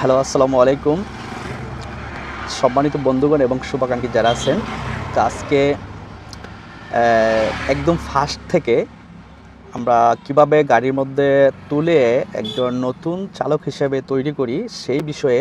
Hello, আসসালামু আলাইকুম। সম্মানিত বন্ধুগণ এবং শুভাকাঙ্ক্ষী যারা আছেন, তো আজকে একদম ফার্স্ট থেকে আমরা কীভাবে গাড়ির মধ্যে তুলে একজন নতুন চালক হিসেবে তৈরি করি সেই বিষয়ে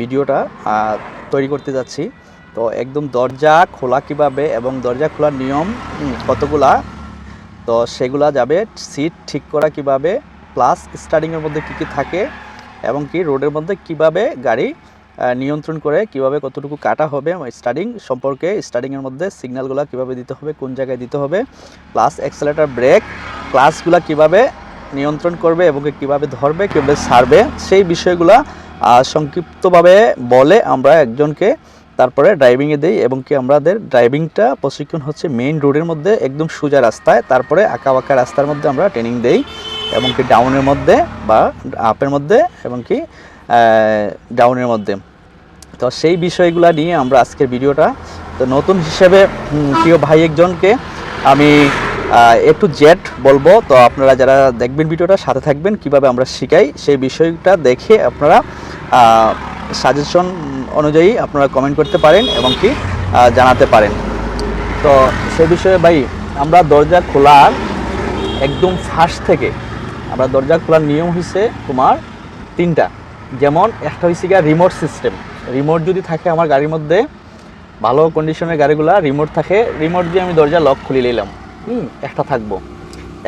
ভিডিওটা তৈরি করতে যাচ্ছি। তো একদম দরজা খোলা কীভাবে এবং দরজা খোলার নিয়ম কতগুলা? তো সেগুলা যাবে, সিট ঠিক করা কীভাবে, প্লাস স্টার্টিংয়ের মধ্যে কী কী থাকে এবং কি রোডের মধ্যে কীভাবে গাড়ি নিয়ন্ত্রণ করে, কীভাবে কতটুকু কাটা হবে স্টার্টিং সম্পর্কে স্টার্টিংয়ের মধ্যে সিগন্যালগুলো কীভাবে দিতে হবে, কোন জায়গায় দিতে হবে প্লাস অ্যাক্সেলেটার ব্রেক ক্লাসগুলো কীভাবে নিয়ন্ত্রণ করবে এবং কীভাবে ধরবে, কীভাবে ছাড়বে সেই বিষয়গুলো সংক্ষিপ্তভাবে বলে আমরা একজনকে তারপরে ড্রাইভিংয়ে দিই এবং কি আমাদের ড্রাইভিংটা প্রশিক্ষণ হচ্ছে মেইন রোডের মধ্যে একদম সোজা রাস্তায়, তারপরে আঁকা বাঁকা রাস্তার মধ্যে আমরা ট্রেনিং দেই। এবং কি ডাউনের মধ্যে বা আপের মধ্যে এবং কি ডাউনের মধ্যে। তো সেই বিষয়গুলো নিয়ে আমরা আজকের ভিডিওটা, তো নতুন হিসেবে প্রিয় ভাই একজনকে আমি একটু জেট বলব। তো আপনারা যারা দেখবেন ভিডিওটা, সাথে থাকবেন, কীভাবে আমরা শিখাই সেই বিষয়টা দেখে আপনারা সাজেশন অনুযায়ী আপনারা কমেন্ট করতে পারেন এবং কি জানাতে পারেন। তো সে বিষয়ে ভাই, আমরা দরজা খোলার একদম ফার্স্ট থেকে আমরা দরজা খোলার নিয়ম হয়েছে তোমার তিনটা। যেমন একটা হয়েছে গিয়া রিমোট সিস্টেম রিমোট যদি থাকে আমার গাড়ির মধ্যে, ভালো কন্ডিশনের গাড়িগুলা রিমোট থাকে রিমোট দিয়ে আমি দরজা লক খুলে নিলাম হুম, একটা থাকব।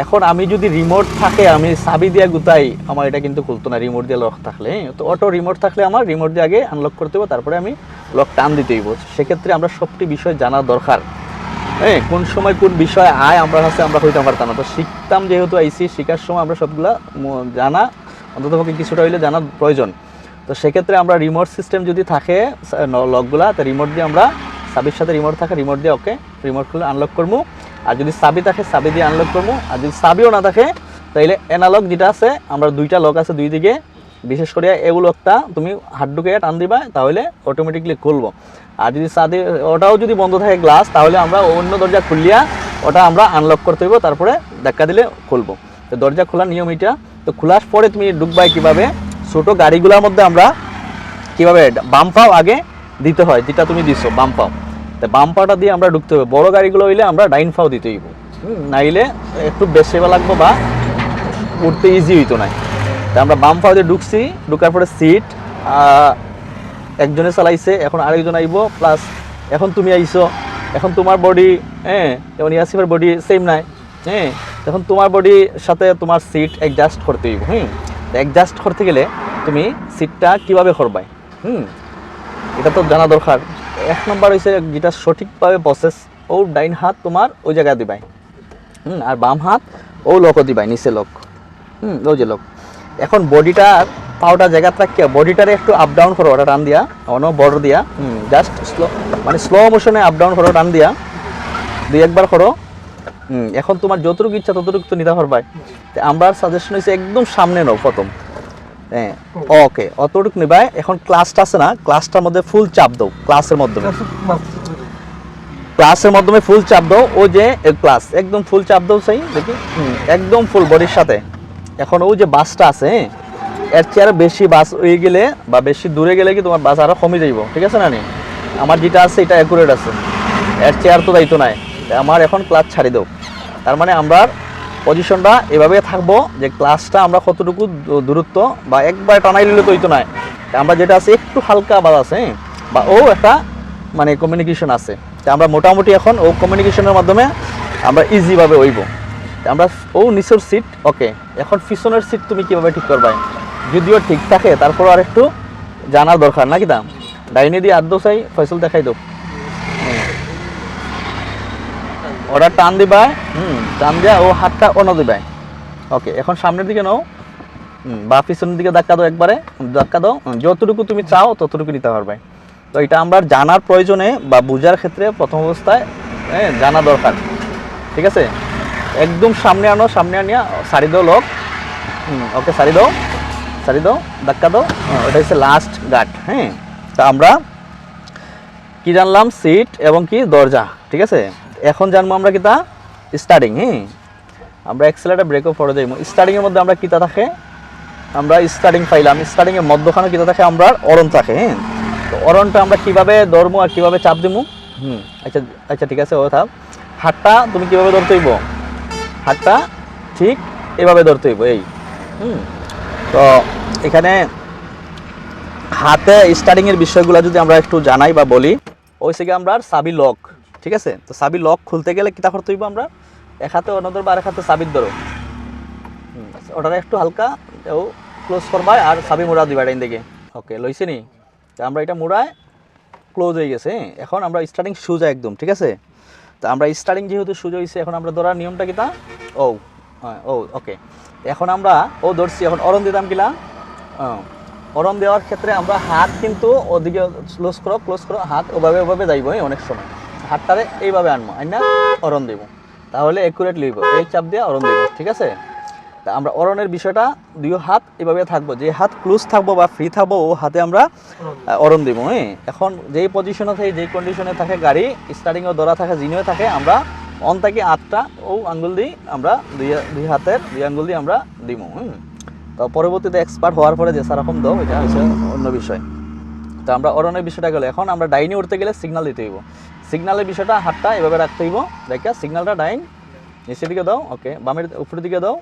এখন আমি যদি রিমোট থাকে, আমি চাবি দিয়ে গুতাই, আমার এটা কিন্তু খুলতো না রিমোট দিয়ে লক থাকলে। হ্যাঁ? তো অটো রিমোট থাকলে আমার রিমোট দিয়ে আগে আনলক করতে হবে তারপরে আমি লক টান দিতে সেক্ষেত্রে আমরা সবটি বিষয় জানা দরকার। হ্যাঁ কোন সময় কোন বিষয়ে আয় আমরা কাছে আমরা হইতে পারতাম না। তো শিখতাম যেহেতু আইসি, শেখার সময় আমরা সবগুলা জানা অন্ততপক্ষে কিছুটা হইলে জানা প্রয়োজন। তো সেক্ষেত্রে আমরা রিমোট সিস্টেম যদি থাকে লকগুলা তো রিমোট দিয়ে আমরা সাবির সাথে রিমোট থাকে রিমোট দিয়ে ওকে রিমোট খুলে আনলক করব আর যদি সাবি থাকে, সাবি দিয়ে আনলক করব আর যদি সাবিও না থাকে, তাইলে অ্যানালগ যেটা আছে, আমরা দুইটা লক আছে দুই দিকে বিশেষ করে এগুলো একটা তুমি হাত ঢুকে টান দিবা তাহলে অটোমেটিকলি খুলবো। আর যদি সাদি ওটাও যদি বন্ধ থাকে গ্লাস তাহলে আমরা অন্য দরজা খুলিয়া ওটা আমরা আনলক করতে হইব তারপরে ধাক্কা দিলে খুলবো। তো দরজা খোলার নিয়ম এটা। তো খোলার পরে তুমি ঢুকবাই কীভাবে? ছোটো গাড়িগুলোর মধ্যে আমরা কীভাবে বাম পাও আগে দিতে হয় যেটা তুমি দিছো বাম পাও তো বাম পাটা দিয়ে আমরা ঢুকতে হবে। বড় গাড়িগুলো হইলে আমরা ডাইন পাও দিতে হইব। হুম, নাইলে একটু বেশি লাগবো বা উঠতে ইজি হইতো না। তা আমরা বাম পাও দিয়ে ঢুকছি, ঢুকার পরে সিট একজনে চালাইছে, এখন আরেকজন আইব প্লাস এখন তুমি আইছো, এখন তোমার বডি হ্যাঁ যেমন ইয়াসিফের বডি সেম নাই হ্যাঁ এখন তোমার বডির সাথে তোমার সিট অ্যাডজাস্ট করতে হইব, হুম অ্যাডজাস্ট করতে গেলে তুমি সিটটা কীভাবে করবাই, হুম, এটা তো জানা দরকার। এক নম্বর হয়েছে যেটা সঠিকভাবে প্রসেস ও ডাইন হাত তোমার ওই জায়গায় দিবাই, হুম, আর বাম হাত ও লোকও দিবাই, নিচে লোক হুম ও যে লোক এখন বডিটার পাওটা জায়গা থাকে বডিটারে একটু আপ ডাউন করো ওটা টান দিয়া অন্য বর্ডার দিয়া। জাস্ট স্লো মানে স্লো মোশনে আপ ডাউন করো টান দিয়া। দুই একবার করো। এখন তোমার যতটুকু ইচ্ছা ততটুকু তো নিতে পারবাই। আমরা সাজেশন হয়েছে একদম সামনে নাও প্রথম। হ্যাঁ ওকে অতটুকু নিবাই। এখন ক্লাসটা আছে না ক্লাসটার মধ্যে ফুল চাপ দাও ক্লাসের মাধ্যমে। ক্লাসের মাধ্যমে ফুল চাপ দাও ও যে ক্লাস একদম ফুল চাপ দাও সেই দেখি। একদম ফুল বডির সাথে। এখন ও যে বাসটা আছে হ্যাঁ, এর চেয়ে বেশি বাস হয়ে গেলে বা বেশি দূরে গেলে কি তোমার বাস আরও কমে যাইব ঠিক আছে না নি আমার যেটা আছে এটা অ্যাকুরেট আছে। এর চেয়ার তো দায়িত্ব নাই। আমার এখন ক্লাস ছাড়ি দাও। তার মানে আমরা পজিশনটা এভাবে থাকব যে ক্লাসটা আমরা কতটুকু দূরত্ব বা একবার টানাই নিলে তো হইতো নাই। আমরা যেটা আছে একটু হালকা বাজ আছে হ্যাঁ, বা ও একটা মানে কমিউনিকেশন আছে। তা আমরা মোটামুটি এখন ও কমিউনিকেশনের মাধ্যমে আমরা ইজিভাবে হইব। আমরা ও নিচের সিট ওকে এখন পিছনের সিট তুমি কীভাবে ঠিক করবাই যদিও ঠিক থাকে তারপর আর একটু জানার দরকার, নাকি দাম? ডাইনে দিয়ে আদ্য চাই, ফয়সল দেখাই দাও ওরা টান দিবাই হুম, টান দিয়া ও হাতটা অন্য দিবাই। ওকে এখন সামনের দিকে নাও। বা পিছনের দিকে ধাক্কা দাও একবারে, ধাক্কা দাও। যতটুকু তুমি চাও ততটুকু নিতে পারবে। তো এটা আমরা জানার প্রয়োজনে বা বোঝার ক্ষেত্রে প্রথম অবস্থায় হ্যাঁ জানা দরকার। ঠিক আছে? একদম সামনে আনো সামনে আনিয়া সারি দাও লোক ওকে সারি দাও সারি দাও ধাক্কা দাও। হ্যাঁ, ওটা হচ্ছে লাস্ট গার্ড হ্যাঁ। তা আমরা কি জানলাম? সিট এবং কি? দরজা ঠিক আছে? এখন জানব আমরা কি তা? স্টার্টিং হ্যাঁ। আমরা এক্সেলারেটার ব্রেকও পড়ে যাইব স্টার্টিংয়ের মধ্যে আমরা কিতা থাকে? আমরা স্টার্টিং পাইলাম। স্টার্টিং এর মধ্যখানে কিতা থাকে? আমরা অরণ থাকে হ্যাঁ। তো অরণটা আমরা কীভাবে ধরবো আর কীভাবে চাপ দিমু হুম আচ্ছা আচ্ছা ঠিক আছে ও থাক। হাতটা তুমি কীভাবে ধরতে হইব? হাতটা ঠিক এভাবে ধরতে হইব এই। হুম। তো এখানে হাতে স্টার্টিং এর বিষয়গুলো যদি আমরা একটু জানাই বা বলি ওই থেকে আমরা সাবি লক ঠিক আছে? তো সাবি লক খুলতে গেলে কিতা করতে হইব আমরা? এক হাতে অন্য ধরবো আর এক হাতে সাবির ধরো হুম, ওটা একটু হালকা ও ক্লোজ করবা আর সাবি মোড়া দিবা ডাইন দিকে ওকে লইছে নি? আমরা এটা মোড়ায় ক্লোজ হয়ে গেছে হ্যাঁ? এখন আমরা স্টার্টিং সুজা একদম ঠিক আছে? তো আমরা স্টার্টিং যেহেতু সুযোগ হয়েছে, এখন আমরা ধরার নিয়মটা কিতা ও ও ওকে এখন আমরা, ও ধরছি, এখন অরণ দিতাম কিলা অরণ দেওয়ার ক্ষেত্রে আমরা হাত কিন্তু ওদিকে ক্লোজ করো ক্লোজ করো, হাত ওভাবে ওভাবে যাইব অনেক সময়। হাতটারে এইভাবে আনব, আইনা অরণ দেবো। তাহলে একুরেট লিখব এই চাপ দিয়ে অরণ দেবো, ঠিক আছে? তা আমরা অরণের বিষয়টা দুই হাত এভাবে থাকব। যে হাত ক্লোজ থাকব বা ফ্রি থাকব ও হাতে আমরা অরণ দেবো হ্যাঁ? এখন যেই পজিশনে থাকে যেই কন্ডিশনে থাকে গাড়ি স্টার্টিংও ধরা থাকে জিনিও থাকে আমরা অন থেকে আটটা ও আঙ্গুল দিই আমরা দুই দুই হাতের দুই আঙ্গুল দিয়ে আমরা দিব হুম? তো পরবর্তীতে এক্সপার্ট হওয়ার পরে যে সেরকম দাও এটা হচ্ছে অন্য বিষয়। তো আমরা অরণের বিষয়টা গেলে। এখন আমরা ডাইনে উঠতে গেলে সিগনাল দিতে হইব। সিগনালের বিষয়টা হাতটা এভাবে রাখতে হইব। দেখা সিগনালটা ডাইন নিচের দিকে দাও ওকে বামের উপরের দিকে দাও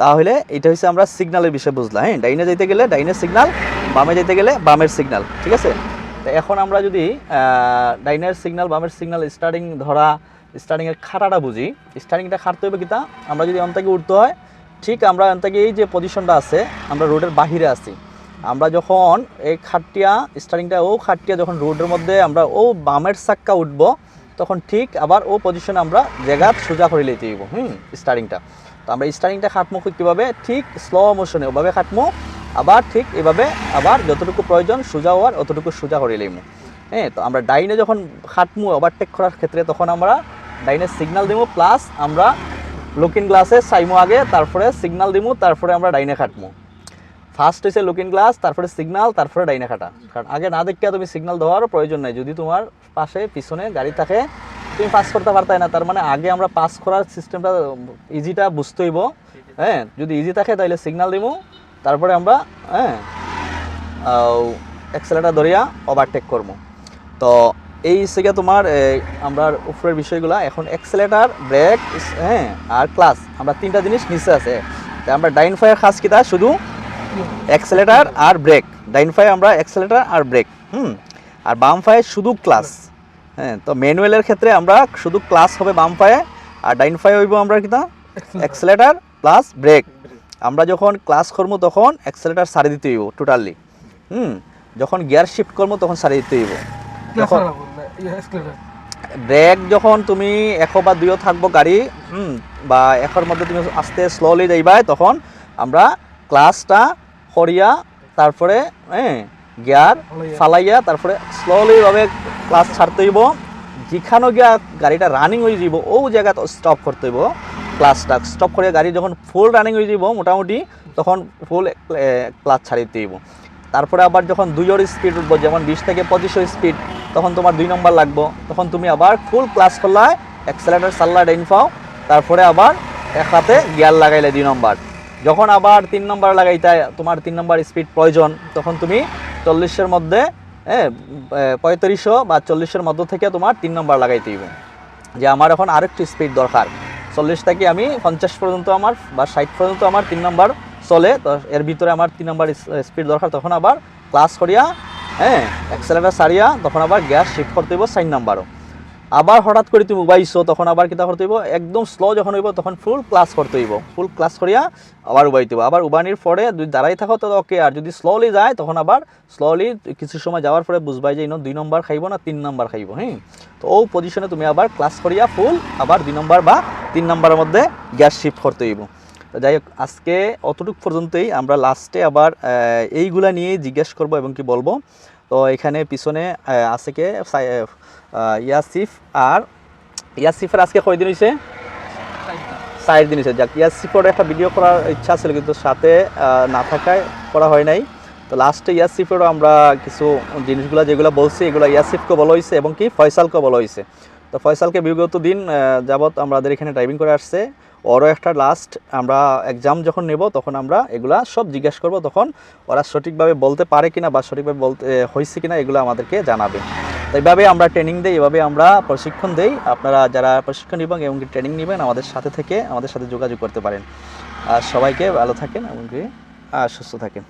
তাহলে এটা হচ্ছে আমরা সিগনালের বিষয়ে বুঝলাম হ্যাঁ? ডাইনে যেতে গেলে ডাইনের সিগনাল বামে যেতে গেলে বামের সিগনাল ঠিক আছে? তো এখন আমরা যদি ডাইনের সিগনাল বামের সিগনাল স্টার্টিং ধরা স্টার্টিংয়ের খাটাটা বুঝি স্টার্টিংটা খাটতে হবে কিতা? আমরা যদি অন থেকে উঠতে হয়, ঠিক আমরা অন থেকে এই যে পজিশনটা আছে, আমরা রোডের বাহিরে আছি। আমরা যখন এই খাটিয়া স্টার্টিংটা ও খাটিয়া যখন রোডের মধ্যে আমরা ও বামের চাক্কা উঠবো, তখন ঠিক আবার ও পজিশনে আমরা জায়গা সোজা করে লইতে দিব হুম? স্টার্টিংটা তো আমরা স্টার্টিংটা খাটমো কীভাবে? ঠিক স্লো মোশনে ওভাবে খাটমো, আবার ঠিক এভাবে, আবার যতটুকু প্রয়োজন সোজা হওয়ার অতটুকু সোজা করে লইমু হ্যাঁ তো আমরা ডাইনে যখন খাটমু ওভারটেক করার ক্ষেত্রে তখন আমরা ডাইনে সিগনাল দিব প্লাস আমরা লুকিং গ্লাসে চাইমু আগে, তারপরে সিগনাল দিমু, তারপরে আমরা ডাইনে খাটমু। ফার্স্ট হয়েছে লুকিং গ্লাস তারপরে সিগনাল তারপরে ডাইনে খাটা। কারণ আগে না দেখে তুমি সিগনাল দেওয়ারও প্রয়োজন নাই। যদি তোমার পাশে, পিছনে গাড়ি থাকে তুমি পাস করতে পারতাই না, তার মানে আগে আমরা পাস করার সিস্টেমটা ইজিটা বুঝতে হইব হ্যাঁ যদি ইজি থাকে তাহলে সিগনাল দিব তারপরে আমরা হ্যাঁ এক্সেলেটার ধরিয়া ওভারটেক করব তো এই থেকে তোমার আমরা উপরের বিষয়গুলো। এখন এক্সেলেটার ব্রেক হ্যাঁ আর ক্লাস আমরা তিনটা জিনিস নিচে আছে। আমরা ডাইন ফায়ার খাস কিতা? শুধু অ্যাক্সেলেটার আর ব্রেক ডাইন ফাই আমরা অ্যাক্সেলেটার আর ব্রেক হুম, আর বাম ফায়ে শুধু ক্লাস হ্যাঁ তো ম্যানুয়ালের ক্ষেত্রে আমরা শুধু ক্লাস হবে বাম ফায়ে আর ডাইন ফায়ে হইব আমরা কিনা? অ্যাক্সেলেটার প্লাস ব্রেক আমরা যখন ক্লাস করব তখন অ্যাক্সেলেটার সারি দিতে হইব টোটালি হুম যখন গিয়ার শিফট করব তখন সারি দিতে হইব। যখন ব্রেক যখন তুমি এশো বা দুইও থাকব গাড়ি হুম বা এশোর মধ্যে তুমি আস্তে স্লোলি যাইবা তখন আমরা ক্লাসটা সরিয়া তারপরে হ্যাঁ গিয়ার ফালাইয়া তারপরে স্লোলিভাবে ক্লাস ছাড়তে হইব। যেখানে গিয়া গাড়িটা রানিং হয়ে যাব ও জায়গা স্টপ করতে হইব। ক্লাসটা স্টপ করে গাড়ি যখন ফুল রানিং হয়ে যাব মোটামুটি, তখন ফুল ক্লাস ছাড়িতে হইব। তারপরে আবার যখন দুইয়ের স্পিড উঠবো, যেমন বিশ থেকে পঁচিশের স্পিড তখন তোমার দুই নম্বর লাগবো। তখন তুমি আবার ফুল ক্লাস করলায় অ্যাক্সেলেটার সাল্লা ডাইন পাও, তারপরে আবার এক হাতে গিয়ার লাগাইলে দুই নম্বর যখন আবার তিন নম্বর লাগাইতে তোমার তিন নম্বর স্পিড প্রয়োজন, তখন তুমি চল্লিশের মধ্যে হ্যাঁ পঁয়ত্রিশশো বা চল্লিশের মধ্য থেকে তোমার তিন নম্বর লাগাইতে হইবে। যে আমার এখন আরেকটু স্পিড দরকার। চল্লিশ থেকে আমি পঞ্চাশ পর্যন্ত আমার বা ষাট পর্যন্ত আমার তিন নম্বর চলে, তো এর ভিতরে আমার তিন নম্বর স্পিড দরকার, তখন আবার ক্লাস করিয়া হ্যাঁ অ্যাক্সেলেটার সারিয়া, তখন আবার গ্যাস শিফট করতে হইব সাইন নাম্বারও। আবার হঠাৎ করে তুমি উবাইছো তখন আবার কিতা করতে হইব, একদম স্লো যখন হইব তখন ফুল ক্লাস করতে হইব। ফুল ক্লাস করিয়া আবার উবাইতে আবার উবানির পরে যদি দাঁড়াই থাকো তো ওকে আর যদি স্লোলি যায় তখন আবার স্লোলি কিছু সময় যাওয়ার পরে বুঝবাই যে ইনো দুই নম্বর খাইব না তিন নম্বর খাইব হ্যাঁ? তো ও পজিশনে তুমি আবার ক্লাস করিয়া ফুল আবার দুই নম্বর বা তিন নম্বরের মধ্যে গ্যাস শিফট করতে হইব। তো যাই হোক, আজকে অতটুক পর্যন্তই। আমরা লাস্টে আবার এইগুলা নিয়ে জিজ্ঞেস করব এবং কি বলব। তো এখানে পিছনে আছে কে? ইয়াসিফ আর ইয়াসিফের আজকে কয়দিন হয়েছে চার দিন হয়েছে যাক, ইয়াসিফের একটা ভিডিও করার ইচ্ছা ছিল কিন্তু সাথে না থাকায় করা হয় নাই। তো লাস্টে ইয়াসিফেরও আমরা কিছু জিনিসগুলো যেগুলো বলছি, এগুলো ইয়াসিফকে বলা হয়েছে এবং কি ফয়সালকে বলা হয়েছে তো ফয়সালকে বিগত দিন যাবৎ আমাদের এখানে ড্রাইভিং করে আসছে। ওরও একটা লাস্ট আমরা এক্সাম যখন নেব, তখন আমরা এগুলা সব জিজ্ঞেস করব, তখন ওরা সঠিকভাবে বলতে পারে কিনা বা সঠিকভাবে বলতে হয়েছে কিনা এগুলো আমাদেরকে জানাবে। এইভাবে আমরা ট্রেনিং দিই এভাবে আমরা প্রশিক্ষণ দিই। আপনারা যারা প্রশিক্ষণ নেবেন এবং ট্রেনিং নেবেন, আমাদের সাথে থেকে আমাদের সাথে যোগাযোগ করতে পারেন। আর সবাইকে ভালো থাকেন এবং সুস্থ থাকেন।